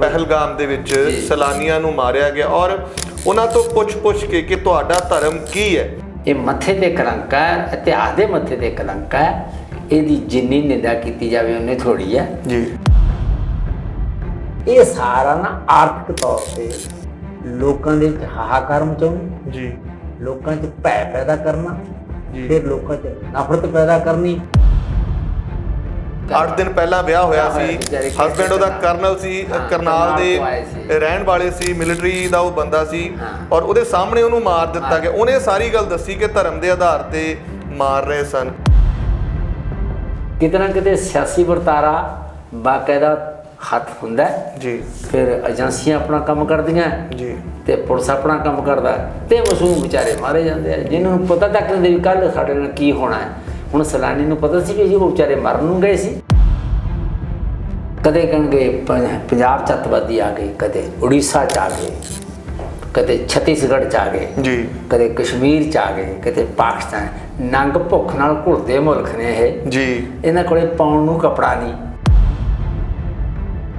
ਪਹਿਲਗਾਮ ਦੇ ਵਿੱਚ। ਸੈਲਾਨੀਆਂ ਨੂੰ ਮਾਰਿਆ ਗਿਆ ਔਰ ਉਹਨਾਂ ਤੋਂ ਪੁੱਛ-ਪੁੱਛ ਕੇ ਕਿ ਤੁਹਾਡਾ ਧਰਮ ਕੀ ਹੈ? ਇਹ ਮੱਥੇ ਤੇ ਕਲੰਕ ਹੈ ਇਤਿਹਾਸ ਦੇ ਮੱਥੇ ਤੇ ਕਲੰਕ ਹੈ। ਇਹਦੀ ਜਿੰਨੀ ਨਿੰਦਾ ਕੀਤੀ ਜਾਵੇ ਉਹਨੇ ਥੋੜੀ ਹੈ। ਜੀ। ਇਹ ਸਾਰਾ ਨਾ ਆਰਥਿਕ ਤੌਰ ਤੇ ਲੋਕਾਂ ਦੇ ਵਿੱਚ ਹਾਹਾਕਾਰ ਮਚਾਉਣੀ। ਜੀ। ਲੋਕਾਂ 'ਚ ਭੈ ਪੈਦਾ ਕਰਨਾ। ਜੀ। ਫਿਰ ਲੋਕਾਂ 'ਚ ਨਫ਼ਰਤ ਪੈਦਾ ਕਰਨੀ। 8 ਦਿਨ ਪਹਿਲਾਂ ਵਿਆਹ ਹੋਇਆ ਸੀ ਹਸਬੰਡ ਉਹਦਾ ਕਰਨਾਲ। ਸੀ ਕਰਨਾਲ। ਦੇ ਰਹਿਣ ਵਾਲੇ ਸੀ ਮਿਲਟਰੀ ਦਾ ਉਹ ਬੰਦਾ ਸੀ। ਔਰ ਉਹਦੇ ਸਾਹਮਣੇ ਉਹਨੂੰ ਮਾਰ ਦਿੱਤਾ। ਗਿਆ ਉਹਨੇ ਸਾਰੀ ਗੱਲ ਦੱਸੀ ਕਿ ਧਰਮ ਦੇ ਆਧਾਰ ਤੇ ਮਾਰ ਰਹੇ ਸਨ ਕਿਤੇ ਨਾ ਕਿਤੇ ਸਿਆਸੀ ਵਰਤਾਰਾ ਬਾਕਾਇਦਾ ਹੱਥ ਹੁੰਦਾ। ਜੀ ਫਿਰ ਏਜੰਸੀਆਂ ਆਪਣਾ ਕੰਮ ਕਰਦੀਆਂ ਜੀ ਤੇ ਪੁਲਿਸ ਆਪਣਾ ਕੰਮ ਕਰਦਾ ਤੇ ਮਾਸੂਮ ਵਿਚਾਰੇ ਮਾਰੇ ਜਾਂਦੇ ਆ ਜਿਨ੍ਹਾਂ ਨੂੰ ਪਤਾ ਤੱਕ ਨਹੀਂ ਵੀ ਕੱਲ ਸਾਡੇ ਨਾਲ ਕੀ ਹੋਣਾ ਹੈ ਹੁਣ ਸਲਾਨੀ ਨੂੰ ਪਤਾ ਸੀ ਕਿ ਉਹ ਵਿਚਾਰੇ ਮਰਨ ਨੂੰ ਗਏ ਸੀ। ਕਦੇ ਕਹਿਣਗੇ ਪੰਜਾਬ ਚ ਅੱਤਵਾਦੀ ਆ ਗਏ ਕਦੇ ਉੜੀਸਾ ਚ ਆ ਗਏ ਕਦੇ ਛੱਤੀਸਗੜ੍ਹ ਚ ਆ ਗਏ ਜੀ। ਕਦੇ ਕਸ਼ਮੀਰ ਚ ਆ ਗਏ ਕਦੇ ਪਾਕਿਸਤਾਨ। ਨੰਗ ਭੁੱਖ ਨਾਲ ਘੁਲਦੇ ਮੁਲਕ ਨੇ ਇਹ। ਜੀ। ਇਹਨਾਂ ਕੋਲੇ ਪਾਉਣ ਨੂੰ ਕਪੜਾ ਨਹੀਂ।